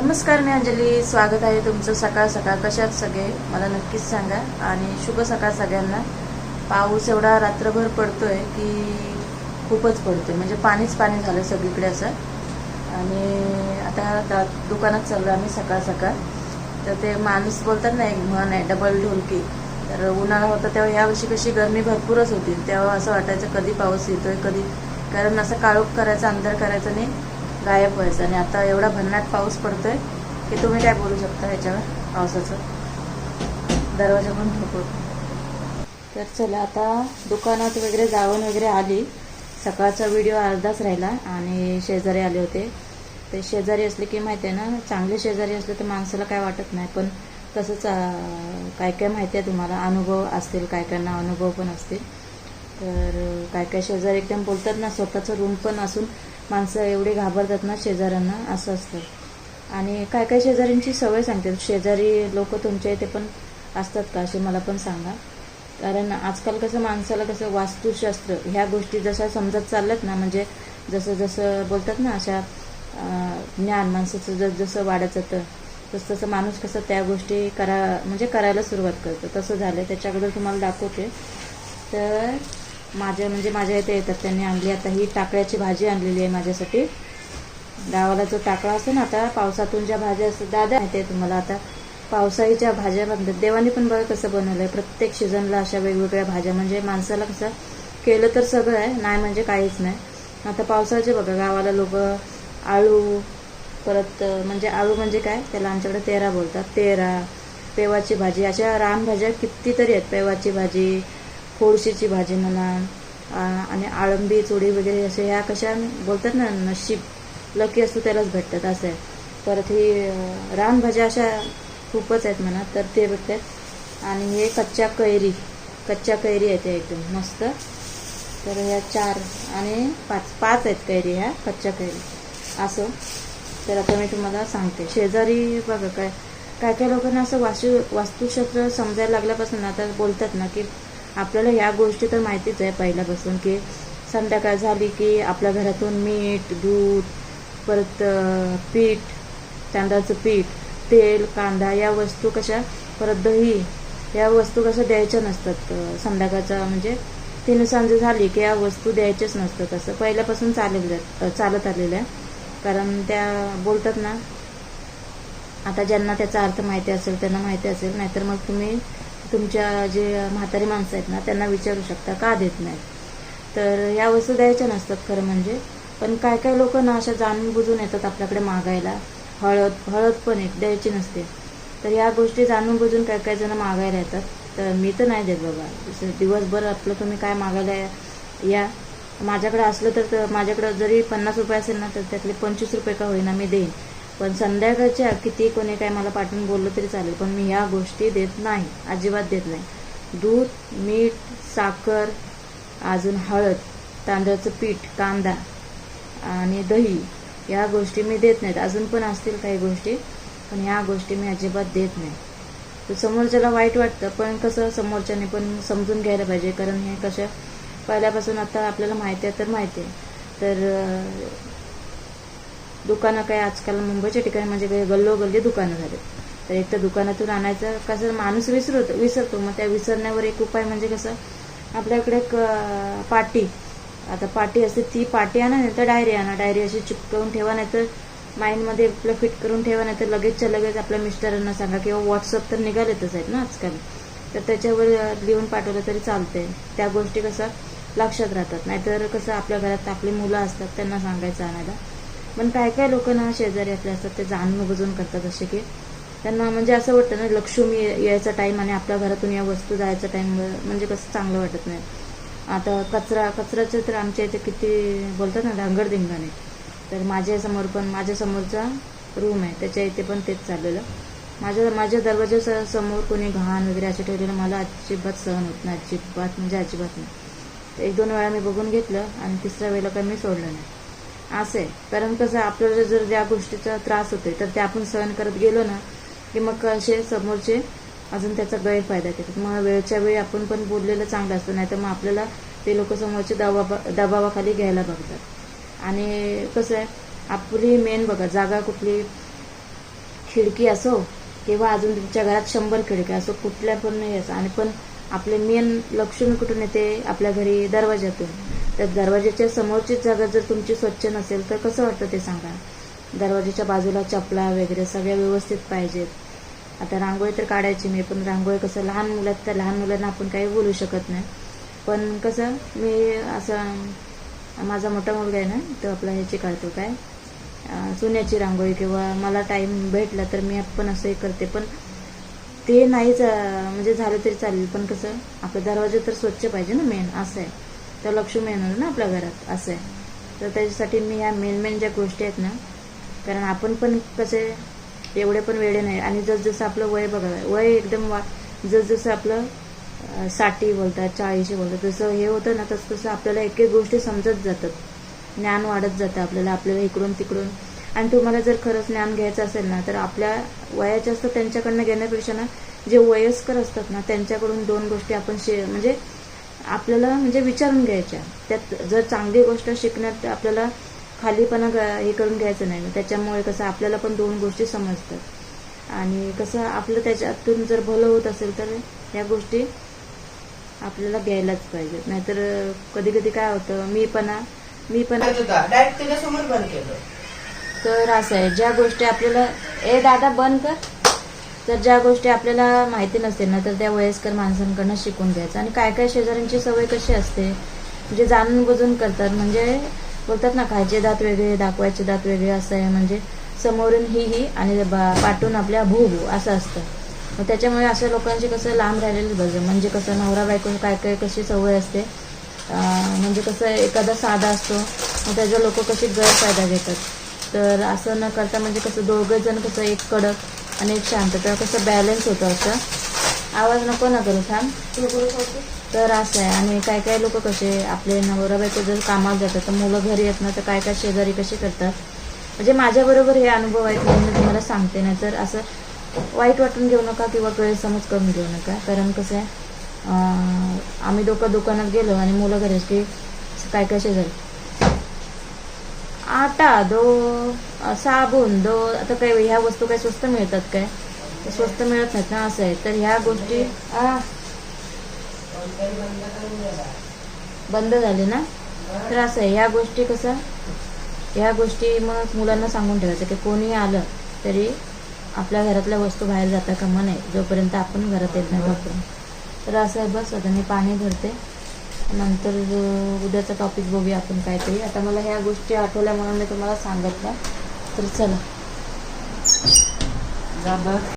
नमस्कार मी अंजली. स्वागत आहे तुमचं सकाळ सकाळ. कशात सगळे? मला नक्कीच सांगा. आणि शुभ सकाळ सगळ्यांना. पाऊस एवढा रात्रभर पडतोय की खूपच पडतोय. म्हणजे पाणीच पाणी झालं सगळीकडे असं. आणि आता दुकानात चाललो आम्ही सकाळ सकाळ. तर ते माणूस बोलतात ना एक म्हण आहे डबल ढोलकी. तर उन्हाळा होता तेव्हा यावर्षी कशी गरमी भरपूरच होती. तेव्हा असं वाटायचं कधी पाऊस येतोय कधी कारण असं काळोख करायचा अंधार करायचं नाही. गायब व्हायचं. आणि आता एवढा भन्नाट पाऊस पडतोय की तुम्ही काय बोलू शकता ह्याच्यावर? पावसाचं. दरवाजा पण ठोकतो तर चला आता दुकानात वगैरे जाऊन वगैरे आली. सकाळचा व्हिडिओ अर्धाच राहिला आणि शेजारी आले होते. ते शेजारी असले की माहिती आहे ना चांगले शेजारी असले तर माणसाला काय वाटत नाही. पण तसंच काय काय माहिती आहे तुम्हाला? अनुभव असतील काय कायना अनुभव पण असतील. तर काय काय शेजारी एकदम बोलतात ना स्वतःचं रूम पण असून माणसं एवढी घाबरतात ना शेजाऱ्यांना असं असतं. आणि काय काय शेजाऱ्यांची सवय सांगते. शेजारी लोक तुमच्या इथे पण असतात का असे मला पण सांगा. कारण आजकाल कसं माणसाला कसं वास्तुशास्त्र ह्या गोष्टी जशा समजत चालल्यात ना म्हणजे जसं जसं बोलतात ना अशा ज्ञान माणसाचं जस जसं वाढत जातं तसं तसं माणूस कसं त्या गोष्टी करा म्हणजे करायला सुरुवात करतो. तसं झालं त्याच्याकडे तुम्हाला दाखवते. तर माझ्या म्हणजे माझ्या इथे येतात त्यांनी आणली. आता ही टाकळ्याची भाजी आणलेली आहे माझ्यासाठी. गावाला जो टाकळा असतो ना आता पावसातून ज्या भाज्या असतात दादा माहिती आहे तुम्हाला आता पावसाळीच्या भाज्या बनतात. देवाने पण बघा कसं बनवलं आहे प्रत्येक सीझनला अशा वेगवेगळ्या भाज्या. म्हणजे माणसाला कसं केलं तर सगळं आहे नाही म्हणजे काहीच नाही. आता पावसाळ्याचे बघा गावाला लोक आळू परत म्हणजे आळू म्हणजे काय? त्याला आमच्याकडे तेरा बोलतात. तेरा पेवाची भाजी. अशा रानभाज्या कितीतरी आहेत. पेवाची भाजी फोडशीची भाजी म्हणा आणि आळंबी चोडी वगैरे असे ह्या कशा बोलतात ना नशीब लकी असतो त्यालाच भेटतात असं. आहे परत ही रानभाज्या अशा खूपच आहेत म्हणा तर ते भेटतात. आणि हे कच्च्या कैरी कच्च्या कैरी आहेत त्या एकदम मस्त. तर ह्या चार आणि पाच पाच आहेत कैरी ह्या कच्च्या कैरी. असं. तर आता मी तुम्हाला सांगते. शेजारी बघा काय काय काय लोकांना असं वास्तू वास्तुशास्त्र समजायला लागल्यापासून आता बोलतात ना की आपल्याला ह्या गोष्टी तर माहितीच आहे पहिल्यापासून की संध्याकाळ झाली की आपल्या घरातून मीठ दूध परत पीठ तांदळाचं पीठ तेल कांदा या वस्तू कशा परत दही या वस्तू कशा द्यायच्या नसतात. संध्याकाळचा म्हणजे तीन सांज झाली की या वस्तू द्यायच्याच नसतात असं पहिल्यापासून चाललेलं चालत आलेलं आहे कारण त्या बोलतात ना आता ज्यांना त्याचा अर्थ माहिती असेल त्यांना माहिती असेल नाहीतर मग तुम्ही तुमच्या जे म्हातारी माणसं आहेत ना त्यांना विचारू शकता का देत नाहीत तर या वस्तू द्यायच्या नसतात खरं म्हणजे. पण काय काय लोक ना अशा जाणून बुजून येतात आपल्याकडे मागायला. हळद हळद पण एक द्यायची नसते. तर या गोष्टी जाणून बुजून काय काय जण मागायला येतात. तर मी तर नाही देत बाबा. जसं दिवसभर आपलं तुम्ही काय मागायला या- या माझ्याकडे असलं तर माझ्याकडं जरी पन्नास रुपये असेल ना तर त्यातले पंचवीस रुपये का होईना मी देईन. पण संध्याकाळच्या किती कोणी काय मला पाठवून बोललं तरी चालेल पण मी ह्या गोष्टी देत नाही अजिबात देत नाही. दूध मीठ साखर अजून हळद तांदळाचं पीठ कांदा आणि दही या गोष्टी मी देत नाहीत. अजून पण असतील काही गोष्टी पण ह्या गोष्टी मी अजिबात देत नाही. तर समोरच्याला वाईट वाटतं पण कसं समोरच्याने पण समजून घ्यायला पाहिजे कारण हे कसं पहिल्यापासून आता आपल्याला माहिती आहे तर माहिती आहे. तर दुकानं काय आजकाल मुंबईच्या ठिकाणी म्हणजे काही गल्लोगल्ली दुकानं झाले. तर एक तर दुकानातून आणायचं कसं माणूस विसरतो विसरतो. मग त्या विसरण्यावर एक उपाय म्हणजे कसं आपल्याकडे एक पाटी. आता पाटी असते ती पाटी आणा नाही तर डायरी आणा. डायरी अशी चिपकवून ठेवा नाही तर माइंडमध्ये आपलं फिट करून ठेवा नाही तर लगेचच्या लगेच आपल्या मिस्टरांना सांगा किंवा व्हॉट्सअप तर निघालेतच आहेत ना आजकाल. तर त्याच्यावर लिहून पाठवलं तरी चालते त्या गोष्टी कसं लक्षात राहतात. नाहीतर कसं आपल्या घरात आपली मुलं असतात त्यांना सांगायचं आणायला. पण काय काय लोक ना शेजारी आपले असतात ते जाणून बुजून करतात असे की. त्यांना म्हणजे असं वाटतं ना लक्ष्मी यायचा टाईम आणि आपल्या घरातून या वस्तू जायचा टाईम म्हणजे कसं चांगलं वाटत नाही. आता कचरा कचऱ्याचं तर आमच्या इथे किती बोलतात ना धांगडधिंगाणे तर माझ्यासमोर पण माझ्यासमोरचा रूम आहे त्याच्या इथे पण तेच चाललेलं. माझ्या माझ्या दरवाजा स- समोर कोणी घाण वगैरे असं ठेवलेलं मला अजिबात सहन होत नाही अजिबात म्हणजे अजिबात नाही. तर एक दोन वेळा मी बघून घेतलं आणि तिसऱ्या वेळेला काही मी सोडलं नाही. असं आहे. कारण कसं आपल्याला जर ज्या गोष्टीचा त्रास होतोय तर ते आपण सहन करत गेलो ना की मग कसे समोरचे अजून त्याचा गैरफायदा घेतात. मग वेळच्या वेळी आपण पण बोललेलं चांगलं असतं नाही तर मग आपल्याला ते लोक समोरचे दबावा दबावाखाली घ्यायला बघतात. आणि कसं आहे आपली मेन बघा जागा कुठली? खिडकी असो किंवा अजून तुमच्या घरात शंभर खिडकी असो कुठल्या पण नाही असं. आणि पण आपले मेन लक्ष्मी कुठून येते? आपल्या घरी दरवाज्यातून. तर दरवाजाच्या समोरचीच जागा जर तुमची स्वच्छ नसेल तर कसं वाटतं ते सांगा? दरवाजाच्या बाजूला चपला वगैरे सगळ्या व्यवस्थित पाहिजेत. आता रांगोळी तर काढायची मी पण रांगोळी कसं लहान मुलात तर लहान मुलांना आपण काही बोलू शकत नाही. पण कसं मी असं माझा मोठा मुलगा आहे ना तो आपला ह्याची काढतो काय? सोन्याची रांगोळी किंवा मला टाईम भेटला तर मी पण असं हे करते. पण ते नाहीच म्हणजे झालं तरी चालेल पण कसं आपला दरवाजा तर स्वच्छ पाहिजे ना मेन असं आहे. तर लक्ष येणार ना आपल्या घरात असं आहे. तर त्याच्यासाठी मी ह्या मेन मेन ज्या गोष्टी आहेत ना कारण आपण पण कसे एवढे पण वेळे नाही. आणि जसजसं आपलं वय बघा वय एकदम वा जसजसं आपलं साठी बोलतात चाळीशी बोलतात जसं हे होतं ना तसं तसं आपल्याला एक एक गोष्टी समजत जातात. ज्ञान वाढत जातं आपल्याला आपल्याला इकडून तिकडून आणि तुम्हाला जर खरंच ज्ञान घ्यायचं असेल ना तर आपल्या वयाच्या असतं त्यांच्याकडनं घेण्यापेक्षा ना जे वयस्कर असतात ना त्यांच्याकडून दोन गोष्टी आपण शे म्हणजे आपल्याला म्हणजे विचारून घ्यायच्या. त्यात जर चांगली गोष्ट शिकण्यात आपल्याला खालीपणा ग- हे करून घ्यायचं नाही त्याच्यामुळे कसं आपल्याला पण दोन गोष्टी समजतात. आणि कसं आपलं त्याच्यातून जर भलं होत असेल तर या गोष्टी आपल्याला घ्यायलाच पाहिजे नाहीतर कधी कधी काय होतं मी पण मी पण डायरेक्ट तुझ्या समोर बंद केलं. तर असं आहे ज्या गोष्टी आपल्याला ए दादा बंद कर. तर ज्या गोष्टी आपल्याला माहिती नसतील ना तर त्या वयस्कर माणसांकडनं शिकून घ्यायचं. आणि काय काय शेजाऱ्यांची सवय कशी असते जे जाणून बुजून करतात. म्हणजे बोलतात ना खायचे दात वेगळे दाखवायचे दात वेगळे असं आहे. म्हणजे समोरून ही ही आणि बा- पाठून आपल्या भू भू असं असतं. मग त्याच्यामुळे अशा लोकांची कसं लांब राहिलेलं बरं म्हणजे कसं नवरा बायको काय काय कशी सवय असते. म्हणजे कसं एखादा साधा असतो मग त्याचा लोक कशी गैरफायदा घेतात. तर असं न करता म्हणजे कसं दोघं जण कसं एक कडक आणि एक शांत तर कसं बॅलन्स होतं असं. आवाज नको ना करू थांब. तर असं आहे. आणि काय काय लोक कसे आपले नवरा बायको जर कामाला जातात तर मुलं घरी येत ना तर काय काय शेजारी कसे करतात? म्हणजे माझ्याबरोबर हे अनुभव आहेत म्हणून मी तुम्हाला सांगते नाही तर असं वाईट वाटून घेऊ नका किंवा गैरसमज करून घेऊ नका. कारण कसं आहे आम्ही दोघं दुकानात गेलो आणि मुलं घरी की काय काय शेजारी. आटा दो साबण दो आता काय ह्या वस्तू काय स्वस्त मिळतात काय? स्वस्त मिळत नाहीत ना असं आहे. तर ह्या गोष्टी बंद झाले ना? तर असं आहे. ह्या गोष्टी कसं ह्या गोष्टी मग मुलांना सांगून ठेवायचं की कोणी आलं तरी आपल्या घरातल्या वस्तू बाहेर जाता कामा नाही जोपर्यंत आपण घरात येत नाही वापरून तर असं आहे बस. आता मी पाणी भरते. नंतर उद्याचा टॉपिक बघूया आपण काहीतरी. आता मला ह्या गोष्टी आठवल्या म्हणून मी तुम्हाला सांगितलं तर चला. जा